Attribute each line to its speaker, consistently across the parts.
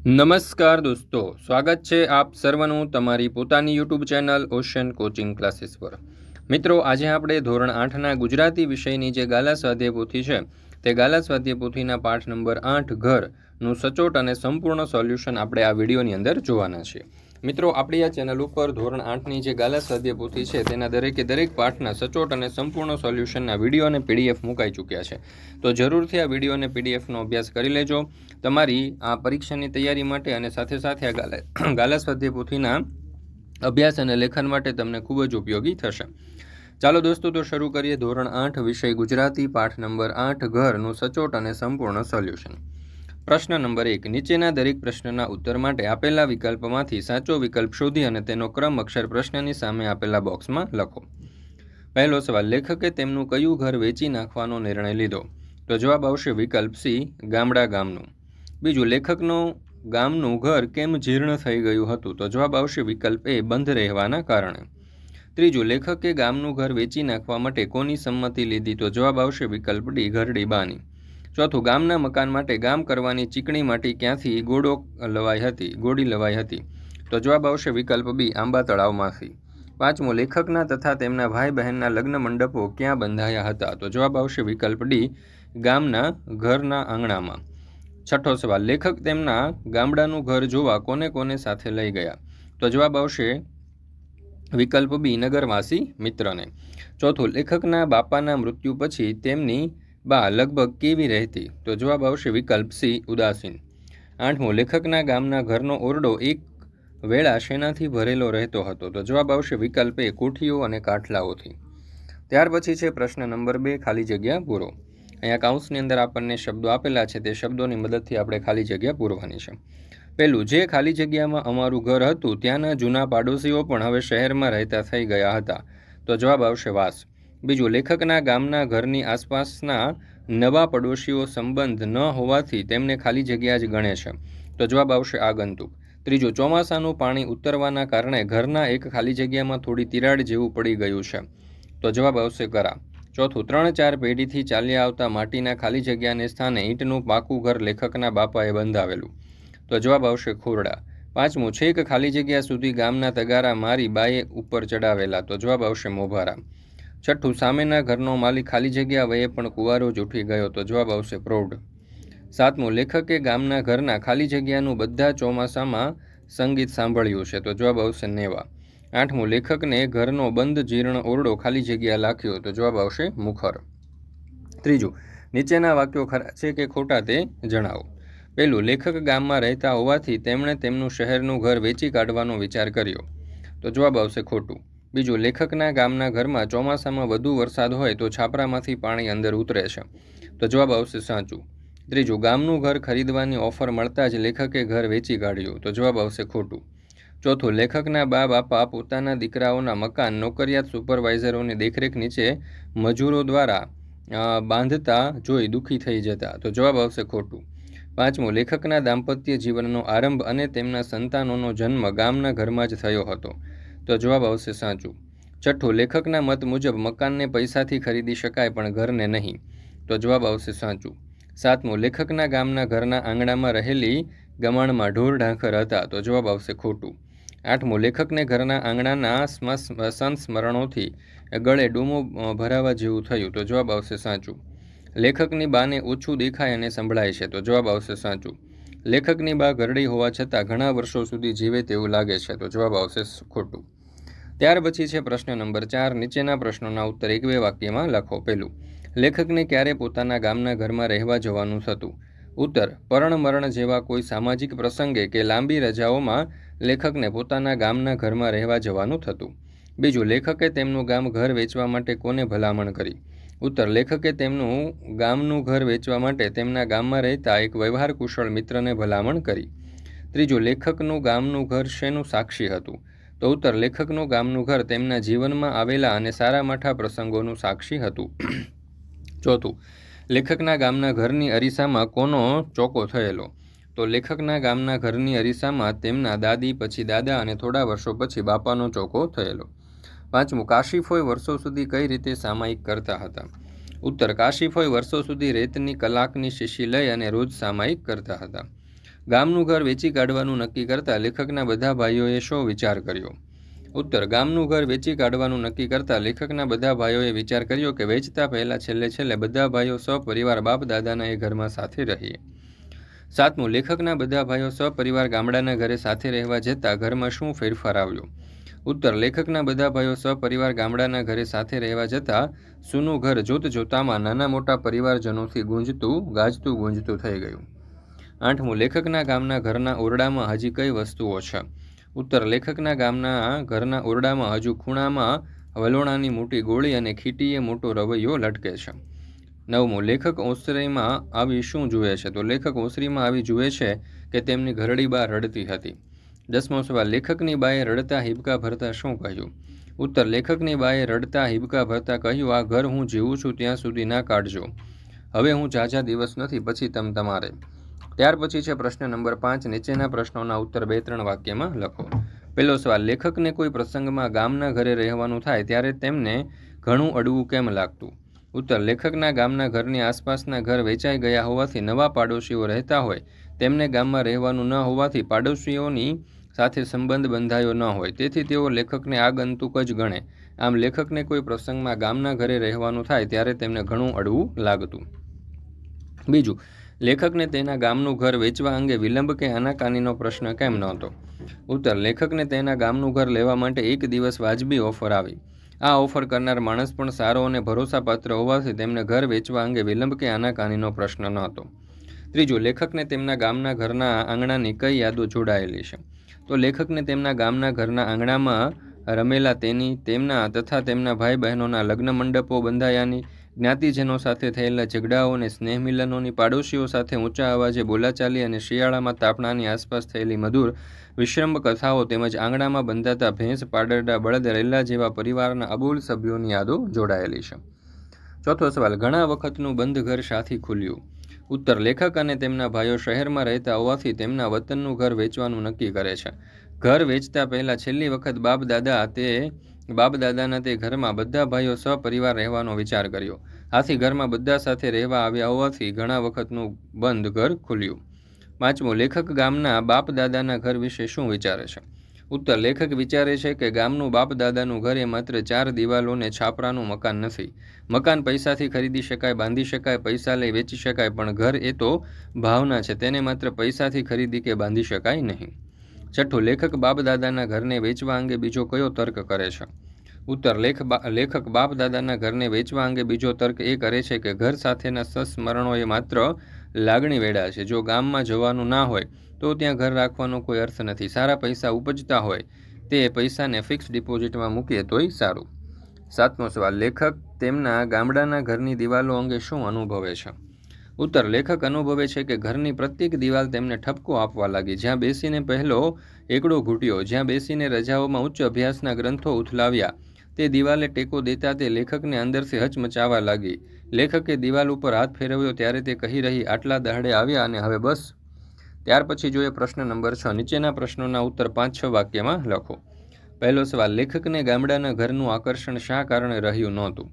Speaker 1: નમસ્કાર દોસ્તો, સ્વાગત છે આપ સર્વનું તમારી પોતાની YouTube channel ocean coaching classes પર. મિત્રો, આજે આપણે ધોરણ આઠના ગુજરાતી વિષયની જે ગાલા સ્વાધ્યાય પોથી છે, તે ગાલા સ્વાધ્યાય પોથીના પાઠ નંબર આઠ ઘરનું સચોટ અને સંપૂર્ણ સોલ્યુશન આપણે આ વિડીયોની અંદર જોવાના છીએ. મિત્રો, આપણી આ ચેનલ ઉપર ધોરણ આઠની જે ગાલા સ્વાધ્યાય પોથી છે, તેના દરેકે દરેક પાઠના સચોટ અને સંપૂર્ણ સોલ્યુશનના વીડિયો અને પીડીએફ મુકાઈ ચૂક્યા છે. તો જરૂરથી આ વીડિયો અને પીડીએફનો અભ્યાસ કરી લેજો. તમારી આ પરીક્ષાની તૈયારી માટે અને સાથે સાથે આ ગાલા ગાલા સ્વાધ્યાય અભ્યાસ અને લેખન માટે તમને ખૂબ જ ઉપયોગી થશે. ચાલો દોસ્તો, તો શરૂ કરીએ. ધોરણ આઠ, વિષય ગુજરાતી, પાઠ નંબર આઠ, ઘરનું સચોટ અને સંપૂર્ણ સોલ્યુશન. પ્રશ્ન નંબર એક, નીચેના દરેક પ્રશ્નના ઉત્તર માટે આપેલા વિકલ્પમાંથી સાચો વિકલ્પ શોધી અને તેનો ક્રમ અક્ષર પ્રશ્નની સામે આપેલા બોક્સમાં લખો. પહેલો સવાલ, લેખકે તેમનું કયું ઘર વેચી નાખવાનો નિર્ણય લીધો? તો જવાબ આવશે વિકલ્પ સી, ગામડા ગામનું. બીજું, લેખકનું ગામનું ઘર કેમ જીર્ણ થઈ ગયું હતું? તો જવાબ આવશે વિકલ્પ એ, બંધ રહેવાના કારણે. ત્રીજું, લેખકે ગામનું ઘર વેચી નાખવા માટે કોની સંમતિ લીધી? તો જવાબ આવશે વિકલ્પ ડી, ઘરડી બાની. ચોથું, ગામના મકાન માટે ગામ કરવાની ચીકણી માટી ક્યાંથી ગોળો લવાઈ હતી ગોળી લવાઈ હતી? તો જવાબ આવશે વિકલ્પ બી, આંબા તળાવમાંથી. પાંચમો, લેખકના તથા તેમના ભાઈ બહેનના લગ્ન મંડપો ક્યાં બંધાયા હતા? તો જવાબ આવશે વિકલ્પ ડી, ગામના ઘરના આંગણામાં. છઠ્ઠો સવાલ, લેખક તેમના ગામડાનું ઘર જોવા કોને કોને સાથે લઈ ગયા? તો જવાબ આવશે વિકલ્પ બી, નગરવાસી મિત્રને. ચોથું, લેખકના બાપાના મૃત્યુ પછી તેમની બા, લગભગ કેવી રહેતી? તો જવાબ આવશે વિકલ્પ સી ઉદાસીન. આઠમો, લેખકના ગામના ઘરનો ઓરડો એક વેળા શેનાથી ભરેલો રહેતો હતો? તો જવાબ આવશે વિકલ્પ એ કોઠીઓ અને કાઠલાઓથી. ત્યાર પછી છે પ્રશ્ન નંબર બે, ખાલી જગ્યા પૂરો. અહીંયા કાઉન્સની અંદર આપણને શબ્દો આપેલા છે, તે શબ્દોની મદદથી આપણે ખાલી જગ્યા પૂરવાની છે. પહેલું, જે ખાલી જગ્યામાં અમારું ઘર હતું, ત્યાંના જૂના પાડોશીઓ પણ હવે શહેરમાં રહેતા થઈ ગયા હતા. તો જવાબ આવશે વાસ. બીજું, લેખકના ગામના ઘરની આસપાસના નવા પડોશીઓ સંબંધ ન હોવાથી તેમને ખાલી જગ્યા જ ગણે છે. તો જવાબ આવશે આગંતુક. ત્રીજું, ચોમાસાનું પાણી ઉતરવાના કારણે ઘરના એક ખાલી જગ્યામાં થોડી તિરાડ જેવું પડી ગયું છે. તો જવાબ આવશે કરા. ચોથું, ત્રણ ચાર પેઢીથી ચાલ્યા આવતા માટીના ખાલી જગ્યાને સ્થાને ઈંટનું પાકું ઘર લેખકના બાપાએ બંધાવેલું. તો જવાબ આવશે ખોરડા. પાંચમું, છેક ખાલી જગ્યા સુધી ગામના તગારા મારી બાએ ઉપર ચડાવેલા. તો જવાબ આવશે મોભારા. છઠ્ઠું, સામેના ઘરનો માલિક ખાલી જગ્યા વયે પણ કુવારો જ ઉઠી ગયો તો જવાબ આવશે પ્રૌઢ. સાતમું, લેખકે ગામના ઘરના ખાલી જગ્યાનું બધા ચોમાસામાં સંગીત સાંભળ્યું છે તો જવાબ આવશે નેવા. આઠમું, લેખકને ઘરનો બંધ જીર્ણ ઓરડો ખાલી જગ્યા લાખ્યો તો જવાબ આવશે મુખર. ત્રીજું, નીચેના વાક્યો ખરા છે કે ખોટા તે જણાવો. પહેલું, લેખક ગામમાં રહેતા હોવાથી તેમણે તેમનું શહેરનું ઘર વેચી કાઢવાનો વિચાર કર્યો. તો જવાબ આવશે ખોટું. બીજું, લેખકના ગામના ઘરમાં ચોમાસામાં વધુ વરસાદ હોય તો છાપરામાંથી પાણી અંદર ઉતરે છે. તો જવાબ આવશે સાચું. ત્રીજું, ગામનું ઘર ખરીદવાની ઓફર મળતા જ લેખકે ઘર વેચી કાઢ્યું. તો જવાબ આવશે ખોટું. ચોથું, લેખકના બા બાપા પોતાના દીકરાઓના મકાન, નોકરિયાત સુપરવાઇઝરોની દેખરેખ નીચે મજૂરો દ્વારા બાંધતા જોઈ દુઃખી થઈ જતા. તો જવાબ આવશે ખોટું. પાંચમું, લેખકના દાંપત્ય જીવનનો આરંભ અને તેમના સંતાનોનો જન્મ ગામના ઘરમાં જ થયો હતો. તો જવાબ આવશે સાચું. છઠ્ઠું લેખકના મત મુજબ મકાનને પૈસાથી ખરીદી શકાય પણ ઘરને નહીં. તો જવાબ આવશે સાચું. સાતમું, લેખકના ગામના ઘરના આંગણામાં રહેલી ગમાણમાં ઢોર ઢાંખર હતા. તો જવાબ આવશે ખોટું. આઠમું, લેખકને ઘરના આંગણાના સંસ્મરણોથી ગળે ડૂમો ભરાવા જેવું થયું. તો જવાબ આવશે સાચું. લેખકની બાને ઓછું દેખાય અને સંભળાય છે. તો જવાબ આવશે સાચું. લેખકની બા ઘરડી હોવા છતાં ઘણા વર્ષો સુધી જીવે તેવું લાગે છે. તો જવાબ આવશે ખોટું. ત્યાર પછી છે પ્રશ્ન નંબર ચાર. નીચેના પ્રશ્નોના ઉત્તર એક બે વાક્યમાં લખો. પહેલું, લેખકને ક્યારે પોતાના ગામના ઘરમાં રહેવા જવાનું થતું? ઉત્તર પરણમરણ જેવા કોઈ સામાજિક પ્રસંગે કે લાંબી રજાઓમાં લેખકને પોતાના ગામના ઘરમાં રહેવા જવાનું થતું? બીજું, લેખકે તેમનું ગામ ઘર વેચવા માટે કોને ભલામણ કરી? ઉત્તર, લેખકે તેમનું ગામનું ઘર વેચવા માટે તેમના ગામમાં રહેતા એક વ્યવહાર કુશળ મિત્રને ભલામણ કરી. ત્રીજું, લેખકનું ગામનું ઘર શેનું સાક્ષી હતું? તો ઉત્તર, લેખકનું ગામનું ઘર તેમના જીવનમાં આવેલા અને સારા માઠા પ્રસંગોનું સાક્ષી હતું. ચોથું, લેખકના ગામના ઘરની અરીસામાં કોનો ચોકો થયેલો? તો લેખકના ગામના ઘરની અરીસામાં તેમના દાદી, પછી દાદા અને થોડા વર્ષો પછી બાપાનો ચોકો થયેલો. પાંચમું કાશીફોય વર્ષો સુધી કઈ રીતે સામાયિક કરતા હતા? ઉત્તર કાશીફોય વર્ષો સુધી રેતની કલાકની શીશી લઈ અને રોજ સામાયિક કરતા હતા. ગામનું ઘર વેચી કાઢવાનું નક્કી કરતા લેખકના બધા ભાઈઓએ શો વિચાર કર્યો? ઉત્તર, ગામનું ઘર વેચી કાઢવાનું નક્કી કરતા લેખકના બધા ભાઈઓએ વિચાર કર્યો કે વેચતા પહેલાં છેલ્લે છેલ્લે બધા ભાઈઓ સપરિવાર બાપ દાદાના એ ઘરમાં સાથે રહીએ. સાતમું, લેખકના બધા ભાઈઓ સપરિવાર ગામડાના ઘરે સાથે રહેવા જતાં ઘરમાં શું ફેરફાર આવ્યો? ઉત્તર, લેખકના બધા ભાઈઓ સપરિવાર ગામડાના ઘરે સાથે રહેવા જતાં સુનું ઘર જોત જોતામાં નાના મોટા પરિવારજનોથી ગુંજતું, ગાજતું, ગુંજતું થઈ ગયું. આઠમું, લેખકના ગામના ઘરના ઓરડામાં હજી કઈ વસ્તુઓ છે? ઉત્તર, લેખકના ગામના ઘરના ઓરડામાં હજુ ખૂણામાં વલોણાની મોટી ગોળી અને ખીટીએ મોટો રવૈયો લટકે છે. નવમું, લેખક ઓસરીમાં આવી શું જુએ છે? તો લેખક ઓસરીમાં આવી જુએ છે કે તેમની ઘરડી બા રડતી હતી. દસમો સવાલ, લેખકની બાએ રડતા હિબકા ભરતા શું કહ્યું? ઉત્તર, લેખકની બાએ રડતા હિબકા ભરતા કહ્યું, આ ઘર હું જીવું છું, ત્યાં સુધી ના કાઢજો. હવે હું ઝાઝા દિવસ નથી, પછી તમ તમારે. ત્યાર પછી છે પ્રશ્ન નંબર પાંચ, નીચેના પ્રશ્નોના ઉત્તર બે ત્રણ વાક્યમાં લખો. પહેલો સવાલ, લેખકને કોઈ પ્રસંગમાં ગામના ઘરે રહેવાનું થાય, ત્યારે તેમને ઘણું અડવું કેમ લાગતું? ઉત્તર, લેખકના ગામના ઘરની આસપાસના ઘર વેચાઈ ગયા હોવાથી નવા પાડોશીઓ રહેતા હોય, તેમને ગામમાં રહેવાનું ન હોવાથી પાડોશીઓની સાથે સંબંધ બંધાયો ન હોય. તેથી તેઓ લેખકને આગંતુક જ ગણે. આમ લેખકને કોઈ પ્રસંગમાં ગામના ઘરે રહેવાનું થાય ત્યારે તેમને ઘણું અડવું લાગતું. બીજું, લેખકને તેના ગામનું ઘર વેચવા અંગે વિલંબ કે આનાકાનીનો પ્રશ્ન કેમ નહોતો? ઉત્તર, લેખકને તેના ગામનું ઘર લેવા માટે એક દિવસ વાજબી ઓફર આવી. આ ઓફર કરનાર માણસ પણ સારો અને ભરોસાપાત્ર હોવાથી તેમને ઘર વેચવા અંગે વિલંબ કે આનાકાનીનો પ્રશ્ન નહોતો. ત્રીજું, લેખકને તેમના ગામના ઘરના આંગણાની કઈ યાદો જોડાયેલી છે? તો લેખકને તેમના ગામના ઘરના આંગણામાં રમેલા તેની, તેમના તથા તેમના ભાઈ બહેનોના લગ્ન મંડપો બંધાયાની, જ્ઞાતિજનો સાથે થયેલા ઝઘડાઓ અને સ્નેહ મિલનોની પાડોશીઓ સાથે ઊંચા અવાજે બોલાચાલી અને શિયાળામાં તાપણાની આસપાસ થયેલી મધુર વિશ્રમ કથાઓ તેમજ આંગણામાં બંધાતા ભેંસ, પાડરડા, બળદ રેલા જેવા પરિવારના અબોલ સભ્યોની યાદો જોડાયેલી છે. ચોથો સવાલ, ઘણા વખતનું બંધ ઘર સાથી ખુલ્યું? ઉત્તર લેખક અને તેમના ભાઈઓ શહેરમાં રહેતા હોવાથી તેમના વતનનું ઘર વેચવાનું નક્કી કરે છે. ઘર વેચતા પહેલાં છેલ્લી વખત બાપ દાદા તે બાપ દાદાના તે ઘરમાં બધા ભાઈઓ સપરિવાર રહેવાનો વિચાર કર્યો. આથી ઘરમાં બધા સાથે રહેવા આવ્યા હોવાથી ઘણા વખતનું બંધ ઘર ખુલ્યું. પાંચમું, લેખક ગામના બાપ દાદાના ઘર વિશે શું વિચારે છે? ઉત્તર લેખક વિચારે છે કે ગામનું બાપ દાદાનું ઘર એ માત્ર ચાર દિવાલોને છાપરાનું મકાન નથી. મકાન પૈસાથી ખરીદી શકાય, બાંધી શકાય, પૈસા લઈ વેચી શકાય, પણ ઘર એ તો ભાવના છે, તેને માત્ર પૈસાથી ખરીદી કે બાંધી શકાય નહીં. છઠ્ઠું લેખક બાપ દાદાના ઘરને વેચવા અંગે બીજો કયો તર્ક કરે છે? ઉત્તર લેખ લેખક બાપ દાદાના ઘરને વેચવા અંગે બીજો તર્ક એ કરે છે કે ઘર સાથેના સસ્મરણો એ માત્ર લાગણી વેડા છે. જો ગામમાં જવાનું ના હોય તો ત્યાં ઘર રાખવાનો કોઈ અર્થ નથી. સારા પૈસા ઉપજતા હોય તે પૈસાને ફિક્સ ડિપોઝિટમાં મૂકીએ તોય સારું. સાતમો સવાલ, લેખક તેમના ગામડાના ઘરની દિવાલો અંગે શું અનુભવે છે? ઉત્તર, લેખક અનુભવે છે કે ઘરની પ્રત્યેક દિવાલ તેમને ઠપકો આપવા લાગી. જ્યાં બેસીને પહેલો એકડો ઘૂંટ્યો, જ્યાં બેસીને રજાઓમાં ઉચ્ચ અભ્યાસના ગ્રંથો ઉથલાવ્યા, તે દિવાલે ટેકો દેતા તે લેખકને અંદરથી હચમચાવા લાગી. લેખકે દિવાલ ઉપર હાથ ફેરવ્યો ત્યારે તે કહી રહી, આટલા દહાડે આવ્યા અને હવે બસ ત્યાર પછી જોઈએ પ્રશ્ન નંબર છ, નીચેના પ્રશ્નોના ઉત્તર પાંચ છ વાક્યમાં લખો. પહેલો સવાલ, લેખકને ગામડાના ઘરનું આકર્ષણ શા કારણે રહ્યું નહોતું?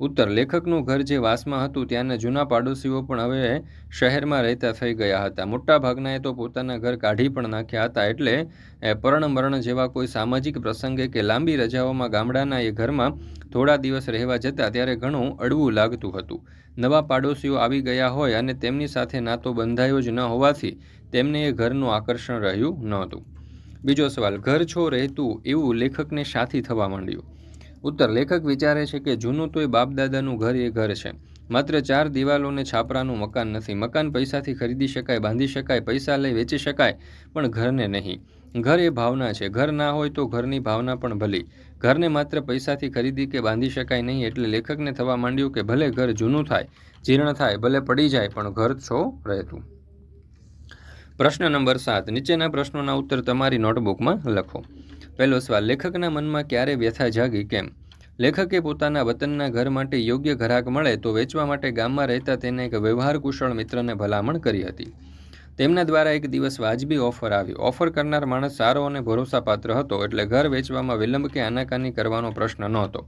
Speaker 1: ઉત્તર, લેખકનું ઘર જે વાસમાં હતું ત્યાંના જૂના પાડોશીઓ પણ હવે શહેરમાં રહેતા થઈ ગયા હતા. મોટા ભાગનાએ તો પોતાના ઘર કાઢી પણ નાખ્યા હતા એટલે પરણમરણ જેવા કોઈ સામાજિક પ્રસંગે કે લાંબી રજાઓમાં ગામડાના એ ઘરમાં થોડા દિવસ રહેવા જતાં ત્યારે ઘણું અડવું લાગતું હતું. નવા પાડોશીઓ આવી ગયા હોય અને તેમની સાથે નાતો બંધાયો જ ન હોવાથી તેમને એ ઘરનું આકર્ષણ રહ્યું નહોતું. બીજો સવાલ, ઘર છો રહેતું એવું લેખકને સાથી થવા માંડ્યું? ઉત્તર, લેખક વિચારે છે કે જૂનું તો એ બાપદાદાનું ઘર એ ઘર છે. માત્ર ચાર દિવાલોને છાપરાનું મકાન નથી. મકાન પૈસાથી ખરીદી શકાય, બાંધી શકાય, પૈસા લઈ વેચી શકાય, પણ ઘરને નહીં. ઘર એ ભાવના છે. ઘર ના હોય તો ઘરની ભાવના પણ ભલી. ઘરને માત્ર પૈસાથી ખરીદી કે બાંધી શકાય નહીં એટલે લેખકને થવા માંડ્યું કે ભલે ઘર જૂનું થાય, જીર્ણ થાય, ભલે પડી જાય, પણ ઘર છો રહેતું. પ્રશ્ન નંબર સાત. નીચેના પ્રશ્નોના ઉત્તર તમારી નોટબુકમાં લખો. પહેલો સવાલ, લેખકના મનમાં ક્યારે વ્યથા જાગી કેમ? લેખકે પોતાના વતનના ઘર માટે યોગ્ય ઘરાક મળે તો વેચવા માટે ગામમાં રહેતા તેને એક વ્યવહાર કુશળ મિત્રને ભલામણ કરી હતી. તેમના દ્વારા એક દિવસ વાજબી ઓફર આવી. ઓફર કરનાર માણસ સારો અને ભરોસાપાત્ર હતો, એટલે ઘર વેચવામાં વિલંબ કે આનાકાની કરવાનો પ્રશ્ન નહોતો.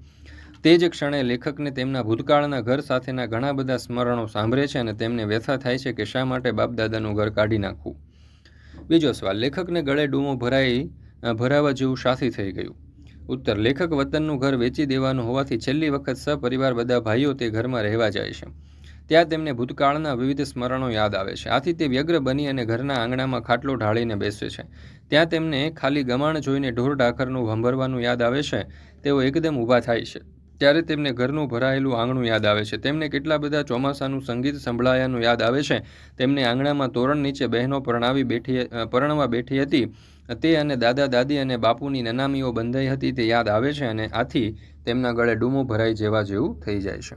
Speaker 1: તે જ ક્ષણે લેખકને તેમના ભૂતકાળના ઘર સાથેના ઘણા બધા સ્મરણો સાંભળે છે અને તેમને વ્યથા થાય છે કે શા માટે બાપદાદાનું ઘર કાઢી નાખવું. બીજો સવાલ, લેખકને ગળે ડૂમો ભરાઈ ભરાવા જેવું શાથી થઈ ગયું. ઉત્તર, લેખક વતનનું ઘર વેચી દેવાનું હોવાથી છેલ્લી વખત સપરિવાર બધા ભાઈઓ તે ઘરમાં રહેવા જાય છે. ત્યાં તેમને ભૂતકાળના વિવિધ સ્મરણો યાદ આવે છે. આથી તે વ્યગ્ર બની અને ઘરના આંગણામાં ખાટલો ઢાળીને બેસે છે. ત્યાં તેમને ખાલી ગમાણ જોઈને ઢોર ઢાકરનું ભંભરવાનું યાદ આવે છે. તેઓ એકદમ ઊભા થાય છે. ત્યારે તેમને ઘરનું ભરાયેલું આંગણું યાદ આવે છે. તેમને કેટલા બધા ચોમાસાનું સંગીત સંભળાયાનું યાદ આવે છે. તેમને આંગણામાં તોરણ નીચે બહેનો પરણાવી બેઠી પરણવા બેઠી હતી. તે અને દાદા, દાદી અને બાપુની નનામીઓ બંધાઈ હતી તે યાદ આવે છે અને આથી તેમના ગળે ડૂમો ભરાઈ જેવા જેવું થઈ જાય છે.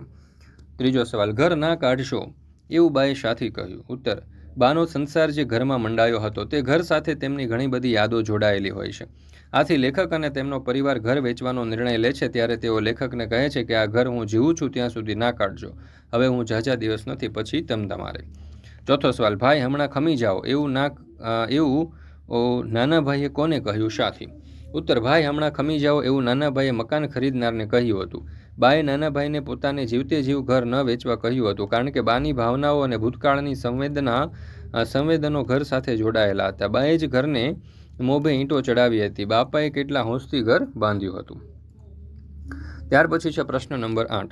Speaker 1: ત્રીજો સવાલ, ઘર ના કાઢશો? એવું બાએ શાથી કહ્યું. ઉત્તર, બાનો સંસાર જે ઘરમાં મંડાયો હતો તે ઘર સાથે તેમની ઘણી બધી યાદો જોડાયેલી હોય છે. આથી લેખક અને તેમનો પરિવાર ઘર વેચવાનો નિર્ણય લે છે ત્યારે તેઓ લેખકને કહે છે કે, આ ઘર હું જીવું છું, ત્યાં સુધી ના કાઢજો. હવે હું ઝાઝા દિવસ નથી, પછી તમ તમારે. ચોથો સવાલ, ભાઈ, હમણાં ખમી જાઓ. એવું ના એવું નાના ભાઈએ કોને કહ્યું? શાથી ઉત્તર, ભાઈ, હમણાં ખમી જાઓ એવું નાના ભાઈએ મકાન ખરીદનારને કહ્યું હતું. બાએ નાના ભાઈને પોતાને જીવતે જીવ ઘર ન વેચવા કહ્યું હતું, કારણ કે બાની ભાવનાઓ અને ભૂતકાળની સંવેદના સંવેદનો ઘર સાથે જોડાયેલા હતા. બાએ જ ઘરને મોભે ઈંટો ચડાવી હતી. બાપાએ કેટલા હોંશથી ઘર બાંધ્યું હતું? ત્યાર પછી છે પ્રશ્ન નંબર આઠ.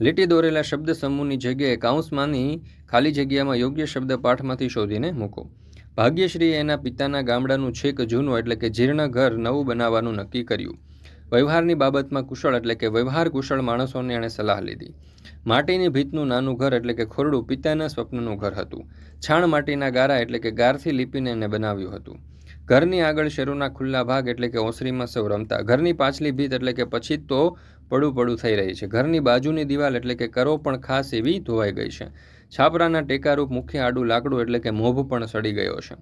Speaker 1: લીટી દોરેલા શબ્દ સમૂહની જગ્યાએ કાઉન્સમાંની ખાલી જગ્યામાં યોગ્ય શબ્દ પાઠમાંથી શોધીને મૂકો. ભાગ્યશ્રીએ એના પિતાના ગામડાનું છેક જૂનું એટલે કે જીર્ણ ઘર નવું બનાવવાનું નક્કી કર્યું. વ્યવહારની બાબતમાં કુશળ એટલે કે વ્યવહાર કુશળ માણસોને એણે સલાહ લીધી. માટીની ભીતનું નાનું ઘર એટલે કે ખોરડું પિતાના સ્વપ્નનું ઘર હતું. છાણ માટીના ગારા એટલે કે ગારથી લીપીને એને બનાવ્યું હતું. ઘરની આગળ શેરોના ખુલ્લા ભાગ એટલે કે ઓસરીમાં સૌ રમતા. ઘરની પાછલી ભીત એટલે કે પછી તો પડું પડું થઈ રહી છે. ઘરની બાજુની દિવાલ એટલે કે કરો પણ ખાસ એવી ધોવાઈ ગઈ છે. છાપરાના ટેકારૂપ મુખ્ય આડું લાકડું એટલે કે મોભ પણ સડી ગયો છે.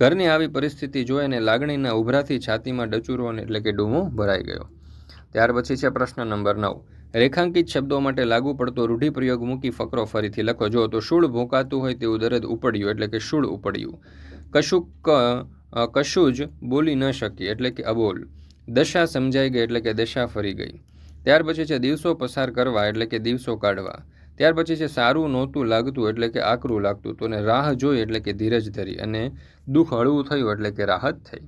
Speaker 1: ઘરની આવી પરિસ્થિતિ જોઈને લાગણીના ઉભરાથી છાતીમાં ડચુરો એટલે કે ડૂમો ભરાઈ ગયો. ત્યાર પછી છે પ્રશ્ન નંબર નવ. રેખાંકિત શબ્દો માટે લાગુ પડતો રૂઢિપ્રયોગ મૂકી ફકરો ફરીથી લખો. જો તો શૂળ ભોંકાતું હોય તેવું દરદ ઉપડ્યું એટલે કે શૂળ ઉપડ્યું. કશુંક કશું જ બોલી ન શકી, એટલે કે અબોલ. દશા સમજાઈ ગઈ, એટલે કે દશા ફરી ગઈ. ત્યાર પછી છે દિવસો પસાર કરવા, એટલે કે દિવસો કાઢવા. ત્યાર પછી છે સારું નહોતું લાગતું, એટલે કે આકરું લાગતું તો રાહ જોઈ, એટલે કે ધીરજ ધરી, અને દુઃખ હળવું થયું, એટલે કે રાહત થઈ.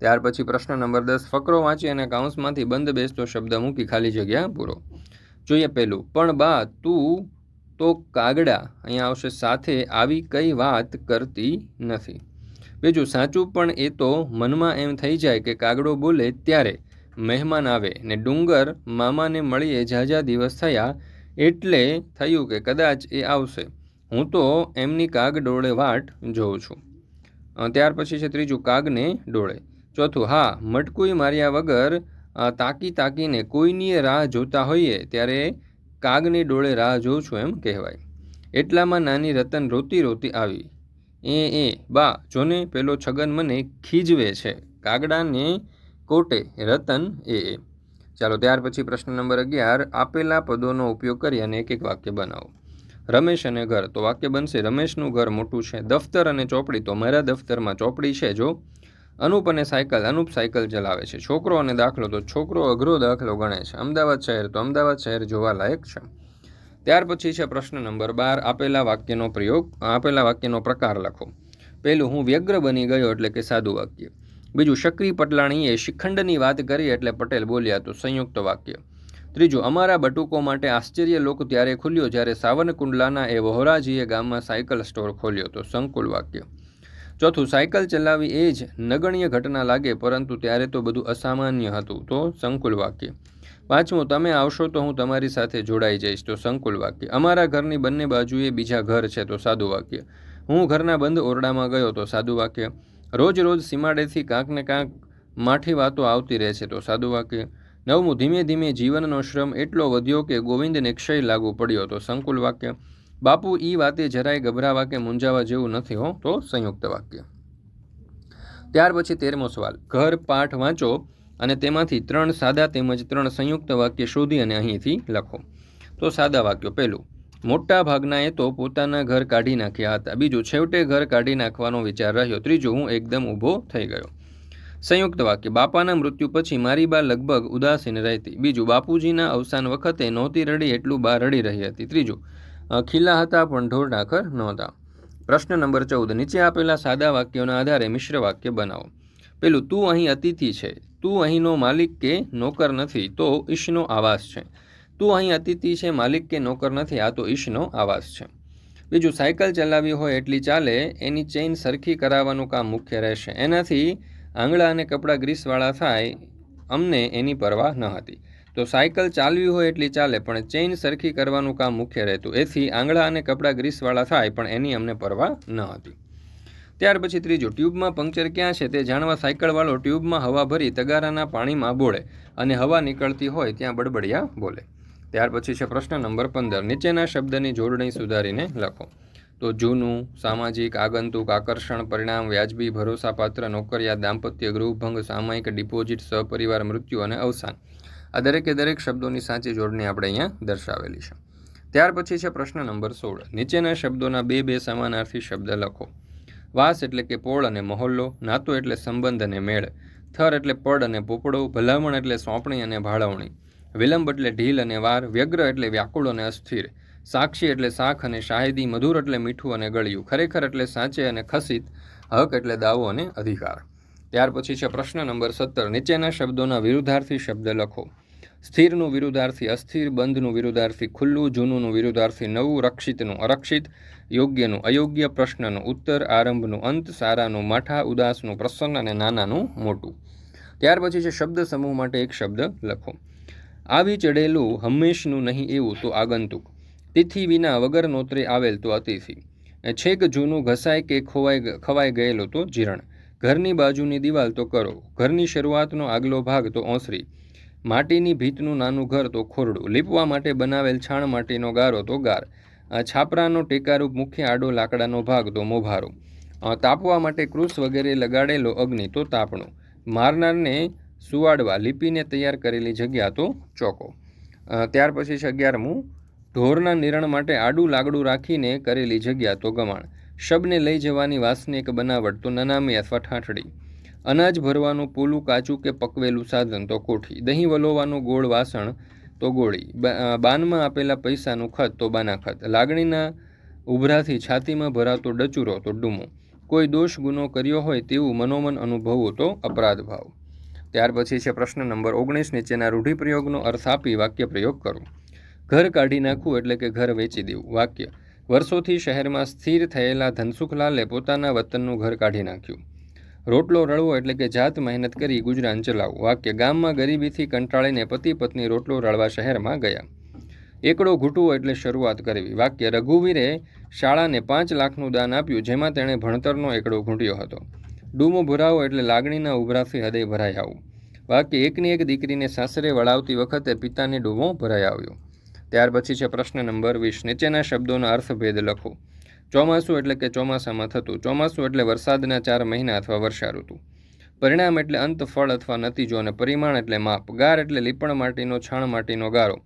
Speaker 1: ત્યાર પછી પ્રશ્ન નંબર દસ, ફકરો વાંચી અને કાઉન્સમાંથી બંધ બેસતો શબ્દ મૂકી ખાલી જગ્યા પૂરો. જોઈએ પહેલું પણ બા, તું તો કાગડા અહીંયા આવશે, સાથે આવી કઈ વાત કરતી નથી. બીજું, સાચું પણ એ તો મનમાં એમ થઈ જાય કે કાગડો બોલે ત્યારે મહેમાન આવે ને ડુંગર મામાને મળીએ ઝાઝા દિવસ થયા એટલે થયું કે કદાચ એ આવશે. હું તો એમની કાગ ડોળે વાટ જોઉં છું. ત્યાર પછી છે ત્રીજું, કાગને ડોળે. ચોથું, હા, મટકુઈ માર્યા વગર તાકી તાકીને કોઈની રાહ જોતા હોઈએ ત્યારે કાગની ડોળે રાહ જોઉં છું એમ કહેવાય. એટલામાં નાની રતન રોતી રોતી આવી. એ એ, બા, જોને પેલો છગન મને ખીજવે છે. કાગડાને કોટે, રતન, એ એ. ચાલો, ત્યાર પછી પ્રશ્ન નંબર અગિયાર. આપેલા પદોનો ઉપયોગ કરી અને એક એક વાક્ય બનાવો. રમેશ અને ઘર. તો વાક્ય બનશે, રમેશનું ઘર મોટું છે. દફતર અને ચોપડી. તો મારા દફતરમાં ચોપડી છે, જો. અનુપ અને સાયકલ. અનુપ સાયકલ ચલાવે છે. છોકરો અને દાખલો. તો છોકરો અઘરો દાખલો ગણે છે. અમદાવાદ શહેર. તો અમદાવાદ શહેર જોવાલાયક છે. ત્યાર પછી છે પ્રશ્ન નંબર બાર, આપેલા વાક્યનો પ્રયોગ, આપેલા વાક્યનો પ્રકાર લખો. પહેલું, હું વ્યગ્ર બની ગયો એટલે કે સાદું વાક્ય. બીજું, શક્રી પટલાણીએ શિખંડની વાત કરી એટલે પટેલ બોલ્યા તો સંયુક્ત વાક્ય. ત્રીજું, અમારા બટુકો માટે આશ્ચર્ય લોક ત્યારે ખુલ્યો જ્યારે સાવનકુંડલાના એ વહોરાજીએ ગામમાં સાયકલ સ્ટોર ખોલ્યો તો સંકુલ વાક્ય. ચોથું, સાયકલ ચલાવી એ જ નગણ્ય ઘટના લાગે, પરંતુ ત્યારે તો બધું અસામાન્ય હતું તો સંકુલ વાક્ય. પાંચમું તમે આવશો તો હું તમારી સાથે જોડાઈ જઈશ. તો સંકુલ વાક્ય. અમારા ઘરની બંને બાજુએ બીજા ઘર છે, તો સાદું વાક્ય. હું ઘરના બંધ ઓરડામાં ગયો, તો સાદું વાક્ય. રોજ રોજ સીમાડેથી કાંક ને કાંક માઠી વાતો આવતી રહે છે, તો સાદું વાક્ય. નવમું, ધીમે ધીમે જીવનનો શ્રમ એટલો વધ્યો કે ગોવિંદને ક્ષય લાગુ પડ્યો, તો સંકુલ વાક્ય. બાપુ, ઈ વાતે જરાય ગભરાવા કે મૂંઝાવા જેવું નથી હો, તો સંયુક્ત વાક્ય. ત્યાર પછી તેરમો સવાલ. ઘર પાઠ વાંચો. અને તેમાંથી ત્રણ સાદા તેમજ ત્રણ સંયુક્ત વાક્ય શોધી અને અહીંથી લખો. તો સાદા વાક્યો. પહેલું, મોટા ભાગનાએ તો પોતાના ઘર કાઢી નાખ્યા હતા. બીજું, છેવટે ઘર કાઢી નાખવાનો વિચાર રહ્યો. ત્રીજું, હું એકદમ ઊભો થઈ ગયો. સંયુક્ત વાક્ય, બાપાના મૃત્યુ પછી મારી બા લગભગ ઉદાસીન રહેતી. બીજું, બાપુજીના અવસાન વખતે નહોતી રડી એટલું બા રડી રહી હતી. ત્રીજું ખીલા હતા પણ ઢોર ઢાખર નહોતા. પ્રશ્ન નંબર ચૌદ, નીચે આપેલા સાદા વાક્યોના આધારે મિશ્ર વાક્ય બનાવો. પેલું તું અહીં અતિથિ છે. તું અહીંનો માલિક કે નોકર નથી, તો ઈશનો આવાસ છે. તું અહીં અતિથિ છે, માલિક કે નોકર નથી, આ તો ઈશનો આવાસ છે. બીજું, સાયકલ ચલાવવી હોય એટલી ચાલે, એની ચેઇન સરખી કરાવવાનું કામ મુખ્ય રહેશે. એનાથી આંગળા અને કપડાં ગ્રીસવાળા થાય, અમને એની પરવા ન હતી. તો સાયકલ ચાલવી હોય એટલી ચાલે, પણ ચેઇન સરખી કરવાનું કામ મુખ્ય રહેતું. એથી આંગળા અને કપડાં ગ્રીસવાળા થાય, પણ એની અમને પરવા ન હતી. ત્યાર પછી ત્રીજું, ટ્યુબમાં પંક્ચર ક્યાં છે તે જાણવા સાયકલવાળો ટ્યુબમાં હવા ભરી તગારાના પાણીમાં બોળે અને હવા નીકળતી હોય ત્યાં બડબડિયા બોલે. ત્યાર પછી છે પ્રશ્ન નંબર પંદર, નીચેના શબ્દની જોડણી સુધારીને લખો. તો જૂનું, સામાજિક, આગંતુક, આકર્ષણ, પરિણામ, વ્યાજબી, ભરોસાપાત્ર, નોકરિયા, દાંપત્ય, ગૃહભંગ, સામાયિક, ડિપોઝિટ સહપરિવાર મૃત્યુ અને અવસાન. આ દરેકે દરેક શબ્દોની સાચી જોડણી આપણે અહીંયા દર્શાવેલી છે. ત્યાર પછી છે પ્રશ્ન નંબર સોળ, નીચેના શબ્દોના બે બે સમાનાર્થી શબ્દ લખો. વાસ એટલે કે પોળ અને મહોલ્લો, નાતો એટલે સંબંધ અને મેળ, થર એટલે પડ અને પોપડો ભલામણ એટલે સોંપણી અને ભાળવણી, વિલંબ એટલે ઢીલ અને વાર, વ્યગ્ર એટલે વ્યાકુળ અને અસ્થિર, સાક્ષી એટલે શાખ અને શાહિદી, મધુર એટલે મીઠું અને ગળ્યું, ખરેખર એટલે સાચે અને ખસિત, હક એટલે દાવો અને અધિકાર. ત્યાર પછી છે પ્રશ્ન નંબર સત્તર, નીચેના શબ્દોના વિરુદ્ધાર્થી શબ્દ લખો. સ્થિરનું વિરુદ્ધાર્થી અસ્થિર, બંધનું વિરુદ્ધાર્થી ખુલ્લું, જૂનુંનું વિરુદ્ધાર્થી નવું, રક્ષિતનું અરક્ષિત, યોગ્યનું અયોગ્ય પ્રશ્નનું ઉત્તર, આરંભનું અંત, સારાનું માઠા, ઉદાસનું પ્રસન્ન અને નાનાનું મોટું. ત્યાર પછી છે શબ્દ સમૂહ માટે એક શબ્દ લખો. આવી ચડેલું હંમેશનું નહીં એવું તો આગંતુક. તિથિ વિના વગર નોતરે આવેલ તો અતિથિ. છેક જૂનું ઘસાય કે ખોવાઈ ખવાઈ ગયેલું તો જીરણ ઘરની બાજુની દિવાલ તો કરો. ઘરની શરૂઆતનો આગલો ભાગ તો ઓસરી. માટીની ભીતનું નાનું ઘર તો ખોરડું. લીપવા માટે બનાવેલ છાણ માટીનો ગારો તો ગાર. છાપરાનો ટેકારૂપ મુખ્ય આડો લાકડાનો ભાગ તો મોભારો. તાપવા માટે કૃષ વગેરે લગાડેલો અગ્નિ તો તાપણું. મારનારને સુવાડવા લીપીને તૈયાર કરેલી જગ્યા તો ચોકો. ત્યાર પછી છે અગિયારમું ઢોરના નિરણ માટે આડું લાકડું રાખીને કરેલી જગ્યા તો ગમાણ. શબને લઈ જવાની વાસની એક બનાવટ તો નનામી અથવા ઠાઠડી. અનાજ ભરવાનું પૂલું કાચું કે પકવેલું સાધન તો કોઠી. દહીં વલોવાનું ગોળ વાસણ તો ગોળી. બાનમાં આપેલા પૈસાનું ખત તો બાના ખત. લાગણીના ઉભરાથી છાતીમાં ભરાતો ડચુરો તો ડૂમો. કોઈ દોષ ગુનો કર્યો હોય તેવું મનોમન અનુભવવું તો અપરાધ ભાવ. ત્યાર પછી છે પ્રશ્ન નંબર ઓગણીસ. નીચેના રૂઢિપ્રયોગનો અર્થ આપી વાક્ય પ્રયોગ કરો. ઘર કાઢી નાખવું એટલે કે ઘર વેચી દેવું. વાક્ય. વર્ષોથી શહેરમાં સ્થિર થયેલા ધનસુખલાલે પોતાના વતનનું ઘર કાઢી નાખ્યું. રોટલો રળવો એટલે કે જાત મહેનત કરી ગુજરાન ચલાવવું. વાક્ય, ગામમાં ગરીબીથી કંટાળીને પતિ પત્ની રોટલો રળવા શહેરમાં ગયા. એકડો ઘૂંટવો એટલે શરૂઆત કરવી. વાક્ય, રઘુવીરે શાળાને પાંચ લાખનું દાન આપ્યું, જેમાં તેણે ભણતરનો એકડો ઘૂંટ્યો હતો. ડૂમો ભરાવો એટલે લાગણીના ઉભરાથી હૃદય ભરાઈ આવવું. વાક્ય, એકની એક દીકરીને સાસરે વળાવતી વખતે પિતાને ડૂમો ભરાઈ આવ્યો. ત્યાર પછી છે પ્રશ્ન નંબર વીસ. નીચેના શબ્દોના અર્થભેદ લખો. ચોમાસું એટલે કે ચોમાસામાં થતું. ચોમાસું એટલે વરસાદના ચાર મહિના અથવા વર્ષા ઋતુ પરિણામ એટલે અંત, ફળ અથવા નતીજો અને પરિમાણ એટલે માપ. ગાર એટલે લીપણ માટીનો, છાણ માટીનો ગારો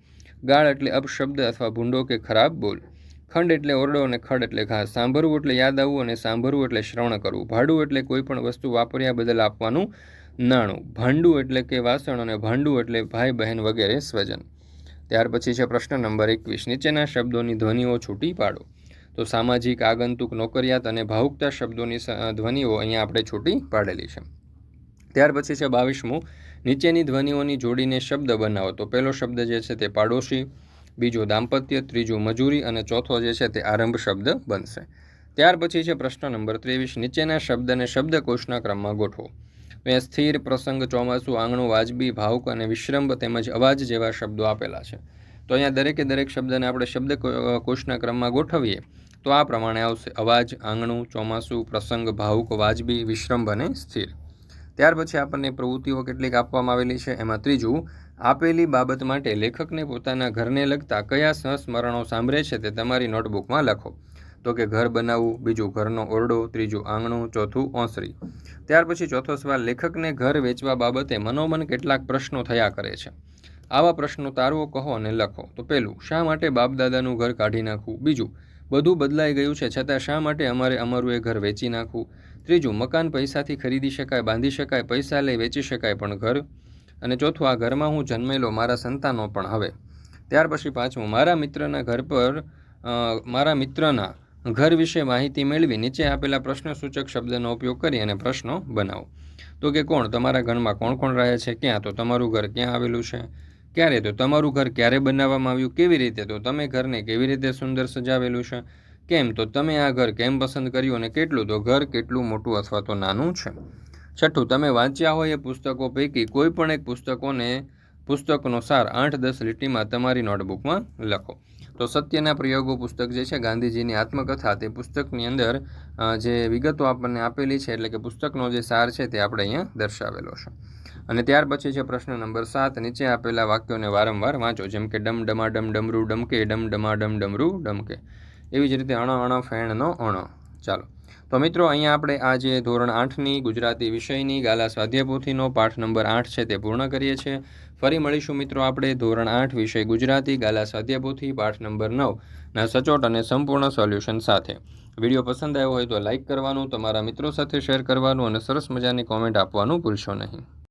Speaker 1: ગાળ એટલે અપશબ્દ અથવા ભૂંડો કે ખરાબ બોલ. ખંડ એટલે ઓરડો અને ખડ એટલે ઘાસ. સાંભળવું એટલે યાદ આવવું અને સાંભળવું એટલે શ્રવણ કરવું. ભાડું એટલે કોઈ પણ વસ્તુ વાપર્યા બદલ આપવાનું નાણું. ભાંડું એટલે કે વાસણ અને ભાંડું એટલે ભાઈ, બહેન વગેરે સ્વજન. ત્યાર પછી છે પ્રશ્ન નંબર એકવીસ. નીચેના શબ્દોની ધ્વનિઓ છૂટી પાડો. તો સામાજિક આગંતુક નોકરિયાત અને ભાવુકતા શબ્દોની ધ્વનિઓ અહીંયા આપણે છૂટી પાડેલી છે. ત્યાર પછી છે બાવીસમું. નીચેની ધ્વનિઓની જોડીને શબ્દ બનાવો. તો પહેલો શબ્દ જે છે તે પાડોશી, બીજો દાંપત્ય, ત્રીજું મજૂરી અને ચોથો જે છે તે આરંભ શબ્દ બનશે. ત્યાર પછી છે પ્રશ્ન નંબર ત્રેવીસ. નીચેના શબ્દને શબ્દકોશના ક્રમમાં ગોઠવો. મેં સ્થિર, પ્રસંગ, ચોમાસું, આંગણું, વાજબી, ભાવુક અને વિશ્રંભ તેમજ અવાજ જેવા શબ્દો આપેલા છે. તો અહીંયા દરેકે દરેક શબ્દને આપણે શબ્દ કોષના ક્રમમાં ગોઠવીએ. તો આ પ્રમાણે આવશે અવાજ, આંગણું, ચોમાસું, પ્રસંગ, ભાવુક, વાજબી વિશ્રંભ અને સ્થિર. ત્યાર પછી આપણને પ્રવૃત્તિઓ કેટલીક આપવામાં આવેલી છે. એમાં ત્રીજું, આપેલી બાબત માટે લેખકને પોતાના ઘરને લગતા કયા સંસ્મરણો સાંભળે છે તે તમારી નોટબુકમાં લખો. તો કે ઘર બનાવવું, બીજું ઘરનો ઓરડો, ત્રીજું આંગણું, ચોથું ઓસરી. ત્યાર પછી ચોથો સવાલ, લેખકને ઘર વેચવા બાબતે મનોમન કેટલાક પ્રશ્નો થયા કરે છે. આવા પ્રશ્નો તારવો, કહો અને લખો. તો પહેલું શા માટે બાપદાદાનું ઘર કાઢી નાખવું? બીજું, બધું બદલાઈ ગયું છે, છતાં શા માટે અમારે અમારું એ ઘર વેચી નાખવું? ત્રીજું, મકાન પૈસાથી ખરીદી શકાય, બાંધી શકાય, પૈસા લઈ વેચી શકાય પણ ઘર? અને ચોથું, આ ઘરમાં હું જન્મેલો, મારા સંતાનો પણ હવે. ત્યાર પછી પાંચમું, મારા મિત્રના ઘર પર મારા મિત્રના ઘર વિશે માહિતી મેળવી, નીચે આપેલા પ્રશ્ન સૂચક શબ્દનો ઉપયોગ કરી અને પ્રશ્નો બનાવો. તો કે કોણ? તમારા ઘરમાં કોણ કોણ રહે છે? ક્યાં? તો તમારું ઘર ક્યાં આવેલું છે? ક્યારે? તો તમારું ઘર ક્યારે બનાવવામાં આવ્યું? કેવી રીતે? તો તમે ઘરને કેવી રીતે સુંદર સજાવેલું છે? કેમ? તો તમે આ ઘર કેમ પસંદ કર્યું અને કેટલું? તો ઘર કેટલું મોટું અથવા તો નાનું છે? છઠ્ઠું, તમે વાંચ્યા હોય એ પુસ્તકો પૈકી કોઈ પણ એક પુસ્તકોને પુસ્તકનો સાર આઠ દસ લીટીમાં તમારી નોટબુકમાં લખો. તો સત્યના પ્રયોગો પુસ્તક જે છે, ગાંધીજીની આત્મકથા, તે પુસ્તકની અંદર જે વિગતો આપણને આપેલી છે, એટલે કે પુસ્તકનો જે સાર છે, તે આપણે અહીંયા દર્શાવેલો છે. અને ત્યાર પછી છે પ્રશ્ન નંબર સાત. નીચે આપેલા વાક્યોને વારંવાર વાંચો. જેમ કે ડમ ડમા ડમ ડમરૂ ડમકે, ડમ ડમા ડમ ડમરૂ ડમકે. એવી જ રીતે અણ અણ, ફેણનો અણ. ચાલો. તો મિત્રો, અહીંયા આપણે આજે ધોરણ આઠની ગુજરાતી વિષયની ગાલા સ્વાધ્યાયપોથીનો પાઠ નંબર આઠ છે તે પૂર્ણ કરીએ છીએ. ફરી મળીશું મિત્રો આપણે ધોરણ આઠ વિષય ગુજરાતી ગાલા સ્વાધ્યાયપોથી પાઠ નંબર નવના સચોટ અને સંપૂર્ણ સોલ્યુશન સાથે. વીડિયો પસંદ આવ્યો હોય તો લાઇક કરવાનું, તમારા મિત્રો સાથે શેર કરવાનું અને સરસ મજાની કોમેન્ટ આપવાનું ભૂલશો નહીં.